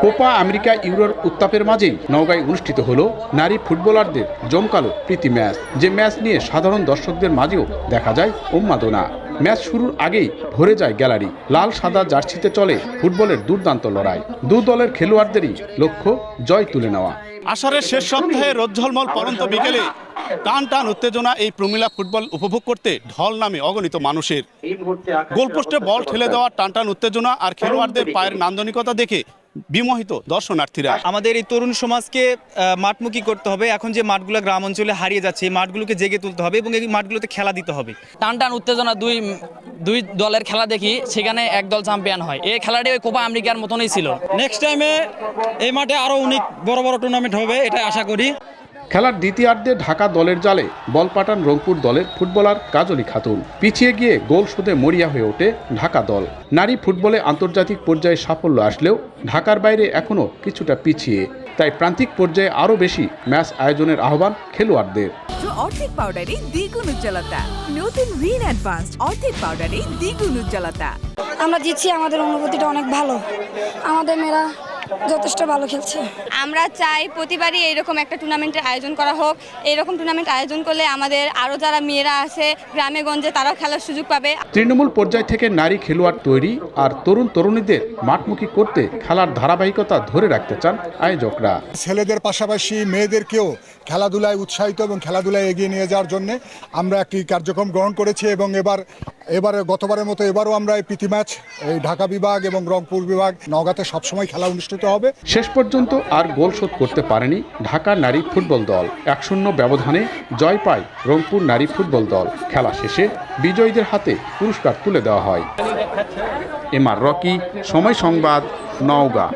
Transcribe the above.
Copa America ইউরোর উত্তাপের মাঝেই নওগাঁয় অনুষ্ঠিত হল নারী ফুটবলারদের জমকালো প্রীতি ম্যাচ, যে ম্যাচ নিয়ে সাধারণ দর্শকদের মাঝেও দেখা যায় উন্মাদনা। ম্যাচ শুরুর আগেই ভরে যায় গ্যালারি। লাল, সাদা জার্সিতে চলে ফুটবলের দুর্দান্ত লড়াই। দু দলের খেলোয়াড়দেরই লক্ষ্য জয় তুলে নেওয়া। আষাঢ়ের শেষ সপ্তাহে রোজ্ঝলমল পরন্ত বিকেলে টান টান উত্তেজনা এই প্রমিলা ফুটবল উপভোগ করতে ঢল নামে অগণিত মানুষের। গোলপোস্টে বল ঠেলে দেওয়া টান টান উত্তেজনা আর খেলোয়াড়দের পায়ের নান্দনিকতা দেখে বিমোহিত দর্শনার্থীরা। আমাদের এই তরুণ সমাজকে মাঠমুখী করতে হবে। এখন যে মাঠগুলো গ্রাম অঞ্চলে হারিয়ে যাচ্ছে এই মাঠগুলোকে জেগে তুলতে হবে এবং এই মাঠগুলোতে খেলা দিতে হবে। টান টান উত্তেজনা দুই দুই দলের খেলা দেখি সেখানে এক দল চ্যাম্পিয়ন হয়। এই খেলাটি ওই কোপা আমেরিকার মতনই ছিল। নেক্সট টাইমে এই মাঠে আরও অনেক বড় বড় টুর্নামেন্ট হবে এটা আশা করি। খেলার দ্বিতীয়ার্ধে ঢাকা দলের জালে বল পাঠান রংপুর দলের ফুটবলার কাজলি খাতুন। পিছিয়ে গিয়ে গোল শোধে মরিয়া হয়ে ওঠে ঢাকা দল। নারী ফুটবলে আন্তর্জাতিক পর্যায়ে সাফল্য আসলেও ঢাকার বাইরে এখনও কিছুটা পিছিয়ে। তাই প্রান্তিক পর্যায়ে আরও বেশি ম্যাচ আয়োজনের আহ্বান খেলোয়াড়দের। অর্ধেক পাউডারে দ্বিগুণ উজ্জ্বলতা। নতুন রিন অ্যাডভান্সড অর্ধেক পাউডারে দ্বিগুণ উজ্জ্বলতা। আমরা জিতছি আমাদের অনুভূতিটা অনেক ভালো। আমাদের মেয়েরা যথেষ্ট ভালো খেলছে। আমরা চাই প্রতিবারই এরকম একটা টুর্নামেন্টের আয়োজন করা হোক। এরকম টুর্নামেন্ট আয়োজন করলে আমাদের আরও যারা মেয়েরা আছে গ্রামে গঞ্জে তারাও খেলার সুযোগ পাবে। তৃণমূল পর্যায় থেকে নারী খেলোয়াড় তৈরি আর তরুণ তরুণীদের মাঠমুখী করতে খেলার ধারাবাহিকতা ধরে রাখতে চান আয়োজকরা। ছেলেদের পাশাপাশি মেয়েদেরকেও খেলাধুলায় উৎসাহিত এবং খেলাধুলায় এগিয়ে নিয়ে যাওয়ার জন্য আমরা একটি কার্যক্রম গ্রহণ করেছি এবং এবার এবারে গতবারের মতো এবারও আমরা এই প্রীতি ম্যাচ, এই ঢাকা বিভাগ এবং রংপুর বিভাগ নওগাঁতে সবসময় খেলা অনুষ্ঠিত হবে। শেষ পর্যন্ত আর গোল শোধ করতে পারেনি ঢাকা নারী ফুটবল দল। এক শূন্য ব্যবধানে জয় পায় রংপুর নারী ফুটবল দল। খেলা শেষে বিজয়ীদের হাতে পুরস্কার তুলে দেওয়া হয়। এম আর রকি, সময় সংবাদ, নওগাঁ।